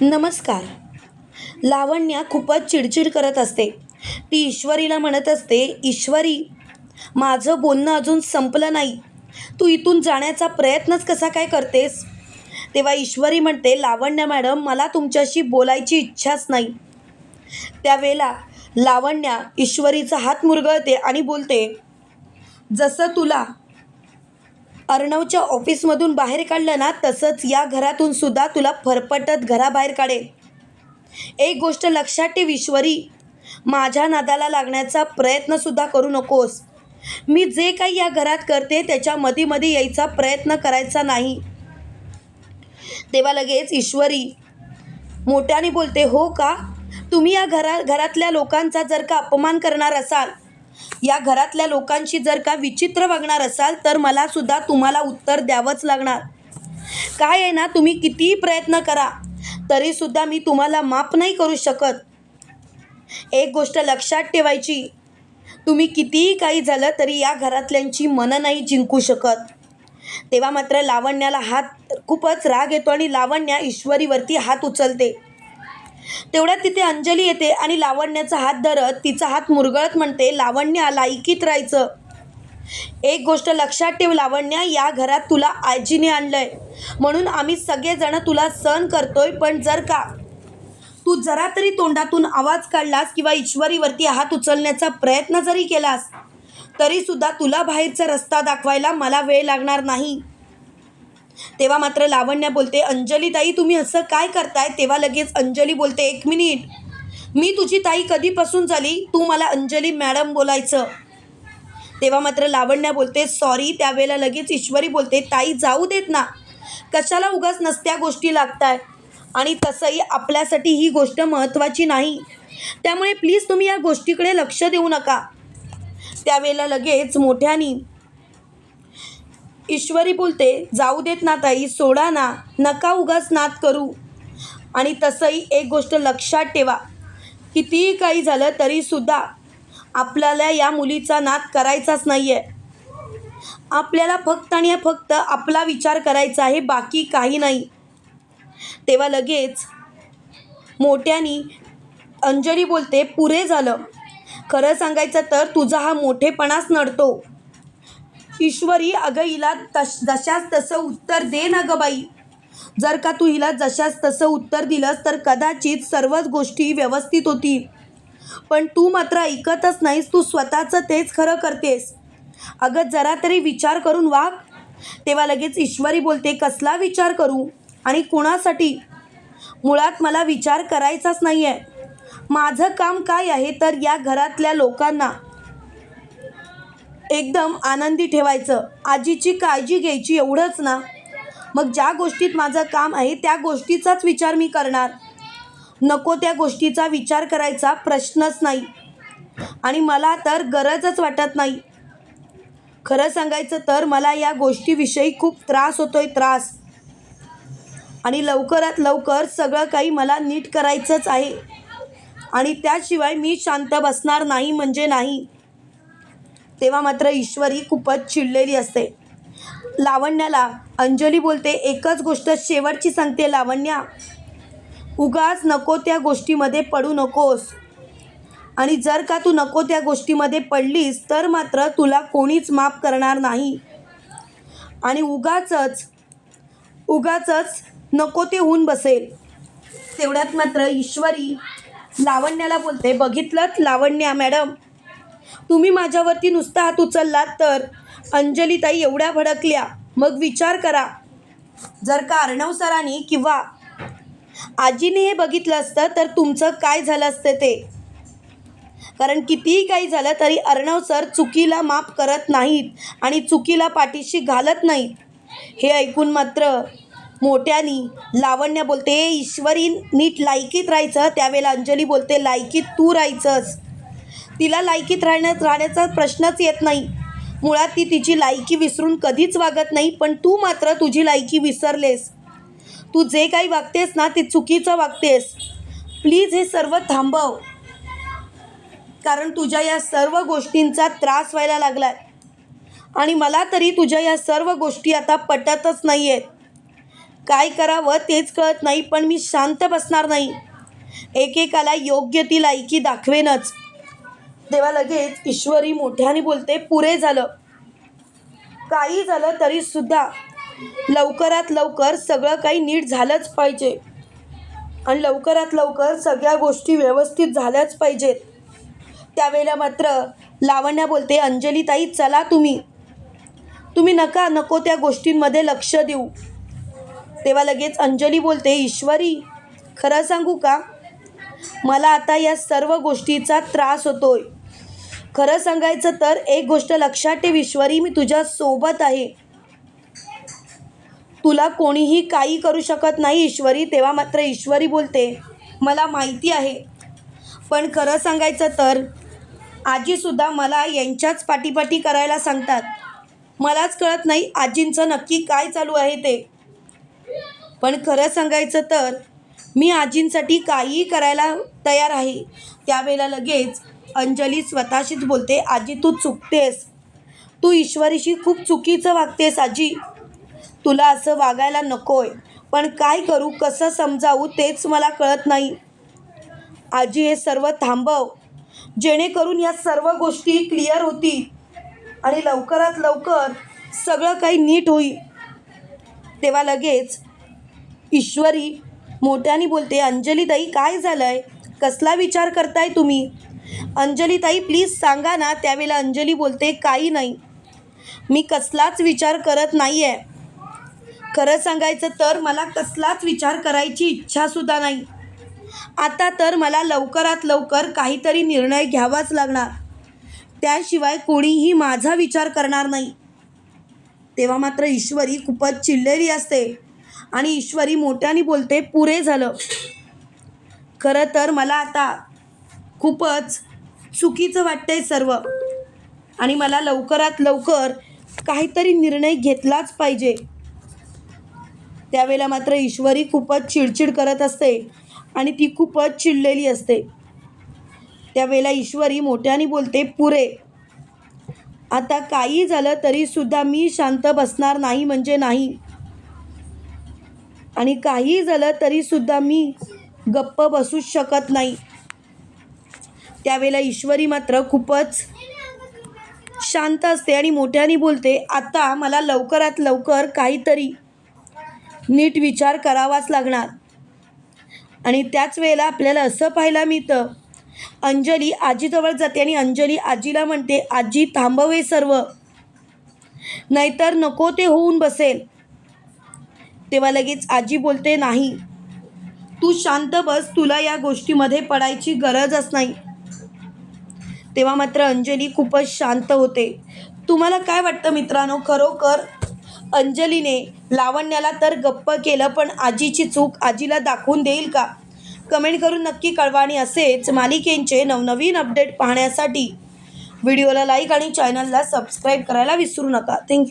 नमस्कार. लावण्या खूपच चिडचिड करत असते. ती ईश्वरीला म्हणत असते ईश्वरी माझं बोलणं अजून संपलं नाही. तू इथून जाण्याचा प्रयत्नच कसा काय करतेस? तेव्हा ईश्वरी म्हणते लावण्य मॅडम मला तुमच्याशी बोलायची इच्छाच नाही. त्यावेळेला लावण्या ईश्वरीचा हात मुरगळते आणि बोलते जसं तुला अर्णवच्या ऑफिसमधून बाहेर काढलं ना तसंच या घरातून सुद्धा तुला फरफटत घराबाहेर काढेल. एक गोष्ट लक्षात ठेव ईश्वरी माझ्या नादाला लागण्याचा प्रयत्नसुद्धा करू नकोस. मी जे काही या घरात करते त्याच्या मधीमध्ये यायचा प्रयत्न करायचा नाही. तेव्हा लगेच ईश्वरी मोठ्याने बोलते हो का? तुम्ही या घरा घरातल्या लोकांचा जर का अपमान करणार असाल या घरातल्या लोकांशी जर का विचित्र वागणार असाल तर मला सुद्धा तुम्हाला उत्तर द्यावंच लागणार. काय आहे ना तुम्ही कितीही प्रयत्न करा तरीसुद्धा मी तुम्हाला माफ नाही करू शकत. एक गोष्ट लक्षात ठेवायची तुम्ही कितीही काही झालं तरी या घरातल्यांची मनं नाही जिंकू शकत. तेव्हा मात्र लावण्याला हात खूपच राग येतो आणि लावण्या ईश्वरीवरती हात उचलते. तेवढ्यात तिथे अंजली येते आणि लावण्याचा हात धरत तिचा हात मुरगळत म्हणते लावण्या लायकीत राहायचं. एक गोष्ट लक्षात ठेव लावण्या या घरात तुला आजीने आणलंय. म्हणून आम्ही सगळेजण तुला सहन करतोय पण जर का तू जरा तरी तोंडातून आवाज काढलास किंवा ईश्वरीवरती हात उचलण्याचा प्रयत्न जरी केलास तरीसुद्धा तुला बाहेरचा रस्ता दाखवायला मला वेळ लागणार नाही. तेव्हा मात्र लावण्या बोलते अंजली ताई तुम्ही असं काय करताय? तेव्हा लगेच अंजली बोलते एक मिनिट. मी तुझी ताई कधीपासून झाली? तू मला अंजली मॅडम बोलायचं. तेव्हा मात्र लावण्या बोलते सॉरी. त्यावेळेला लगेच ईश्वरी बोलते ताई जाऊ देत ना. कशाला उगाच नसत्या गोष्टी लागताय? आणि तसंही आपल्यासाठी ही गोष्ट महत्त्वाची नाही. त्यामुळे प्लीज तुम्ही या गोष्टीकडे लक्ष देऊ नका. त्यावेळेला लगेच मोठ्यानी ईश्वरी बोलते जाऊ देत ना ताई सोडा ना नका उगाच नात करू. आणि तसंही एक गोष्ट लक्षात ठेवा कितीही काही झालं तरीसुद्धा आपल्याला या मुलीचा नाद करायचाच नाही आहे आपल्याला फक्त आणि फक्त आपला विचार करायचा आहे बाकी काही नाही. तेव्हा लगेच मोठ्यानी अंजली बोलते पुरे झालं. खरं सांगायचं तर तुझा हा मोठेपणाच नडतो. ईश्वरी अगं हिला तश जशास तसं उत्तर दे ना गं बाई. जर का तू हिला जशास तसं उत्तर दिलंस तर कदाचित सर्वच गोष्टी व्यवस्थित होतील. पण तू मात्र ऐकतच नाहीस तू स्वतःचं तेच खरं करतेस. अगं जरा तरी विचार करून वाग. तेव्हा लगेच ईश्वरी बोलते कसला विचार करू? आणि कुणासाठी? मुळात मला विचार करायचाच नाही आहे माझं काम काय आहे तर या घरातल्या लोकांना एकदम आनंदी ठेवायचं. आजीची काळजी घ्यायची एवढंच ना. मग ज्या गोष्टीत माझं काम आहे त्या गोष्टीचाच विचार मी करणार. नको त्या गोष्टीचा विचार करायचा प्रश्नच नाही. आणि मला तर गरजच वाटत नाही. खरं सांगायचं तर मला या गोष्टीविषयी खूप त्रास होतोय त्रास. आणि लवकरात लवकर सगळं काही मला नीट करायचंच आहे. आणि त्याशिवाय मी शांत बसणार नाही म्हणजे नाही. तेव्हा मात्र ईश्वरी खूपच चिडलेली असते. लावण्याला अंजली बोलते एकच गोष्ट शेवटची सांगते लावण्या उगाच नको त्या गोष्टीमध्ये पडू नकोस. आणि जर का तू नको त्या गोष्टीमध्ये पडलीस तर मात्र तुला कोणीच माफ करणार नाही. आणि उगाचच उगाचच नको ते होऊन बसेल. तेवढ्यात मात्र ईश्वरी लावण्याला बोलते बघितलंच लावण्या मॅडम तुम्ही माझ्यावरती नुसता हात उचललात तर? अंजलीताई एवढ्या भडकल्या. मग विचार करा. जर का अर्णव सरांनी किंवा आजीने हे बघितलं असतं तर तुमचं काय झालं असतं ते? कारण कितीही काही झालं तरी अर्णव सर चुकीला माफ करत नाहीत आणि चुकीला पाठीशी घालत नाहीत. हे ऐकून मात्र मोठ्यानी लावण्य बोलते ईश्वरी नीट लायकीत राहायचं. त्यावेळेला अंजली बोलते लायकीत तू राहायचंस. तिला लायकीत राहण्यात राहण्याचा प्रश्नच येत नाही. मुळात ती तिची लायकी विसरून कधीच वागत नाही पण तू मात्र तुझी लायकी विसरलेस. तू जे काही वागतेस ना ते चुकीचं वागतेस. प्लीज हे सर्व थांबव. कारण तुझ्या या सर्व गोष्टींचा त्रास व्हायला लागला आहे आणि मला तरी तुझ्या या सर्व गोष्टी आता पटतच नाही आहेत काय करावं तेच कळत नाही पण मी शांत बसणार नाही. एकेकाला योग्य ती लायकी दाखवेनच. तेव्हा लगेच ईश्वरी मोठ्याने बोलते पुरे झालं. काही झालं तरी सुद्धा लवकरात लवकर सगळं काही नीट झालंच पाहिजे. आणि लवकरात लवकर सगळ्या गोष्टी व्यवस्थित झाल्याच पाहिजेत. त्यावेळेला मात्र लावण्या बोलते अंजली ताई चला तुम्ही. तुम्ही नका नको त्या गोष्टींमध्ये लक्ष देऊ. तेव्हा लगेच अंजली बोलते ईश्वरी खरं सांगू का? मला आता या सर्व गोष्टीचा त्रास होतोय. खरं सांगायचं तर एक गोष्ट लक्षात ठेव ईश्वरी मी तुझ्या सोबत आहे. तुला कोणीही काही करू शकत नाही ईश्वरी तेव्हा मात्र ईश्वरी बोलते. मला माहिती आहे. पण खरं सांगायचं तर आजीसुद्धा मला यांच्याच पाठीपाठी करायला सांगतात. मलाच कळत नाही आजींचं नक्की काय चालू आहे ते. पण खरं सांगायचं तर मी आजींसाठी काहीही करायला तयार आहे. त्यावेळेला लगेच अंजली स्वतःशीच बोलते आजी तू चुकतेस. तू ईश्वरीशी खूप चुकीचं वागतेस आजी. तुला असं वागायला नकोय. पण काय करू कसं समजावू तेच मला कळत नाही. आजी हे सर्व थांबव. जेणेकरून या सर्व गोष्टी क्लिअर होती आणि लवकरात लवकर सगळं काही नीट होईल. तेव्हा लगेच ईश्वरी मोठ्याने बोलते अंजलीताई काय झालं आहे कसला विचार करताय तुम्ही? अंजलीताई प्लीज सांगा ना. त्यावेळेला अंजली बोलते काही नाही. मी कसलाच विचार करत नाही आहे खरं सांगायचं तर मला कसलाच विचार करायची इच्छासुद्धा नाही. आता तर मला लवकरात लवकर काहीतरी निर्णय घ्यावाच लागणार. त्याशिवाय कोणीही माझा विचार करणार नाही. तेव्हा मात्र ईश्वरी खूपच चिडलेली असते. आणि ईश्वरी मोठ्याने बोलते पुरे झालं. खरं तर मला आता खूपच चुकीचं वाटतंय सर्व. आणि मला लवकरात लवकर काहीतरी निर्णय घेतलाच पाहिजे. त्यावेळेला मात्र ईश्वरी खूपच चिडचिड करत असते आणि ती खूपच चिडलेली असते. त्यावेळेला ईश्वरी मोठ्याने बोलते पुरे आता काही झालं तरीसुद्धा मी शांत बसणार नाही म्हणजे नाही. आणि काही झालं तरीसुद्धा मी गप्प बसूच शकत नाही. त्यावेळेला ईश्वरी मात्र खूपच शांत असते आणि मोठ्याने बोलते आता मला लवकरात लवकर काहीतरी नीट विचार करावाच लागणार. आणि त्याच वेळेला आपल्याला असं पाहायला मिळतं अंजली आजीजवळ जाते आणि अंजली आजीला म्हणते आजी थांबवे सर्व नाहीतर नको ते होऊन बसेल. तेव्हा लगेच आजी बोलते नाही तू शांत बस तुला या गोष्टीमध्ये पडायची गरजच नाही. तेव्हा मात्र अंजली खूपच शांत होते. तुम्हाला काय वाटतं मित्रांनो? खरोखर अंजलीने लावण्याला तर गप्प केलं पण आजीची चूक आजीला दाखवून देईल का? कमेंट करून नक्की कळवा आणि असेच मालिकेंचे नवनवीन अपडेट पाहण्यासाठी व्हिडिओला लाईक आणि चॅनलला सबस्क्राईब करायला विसरू नका. थँक्यू.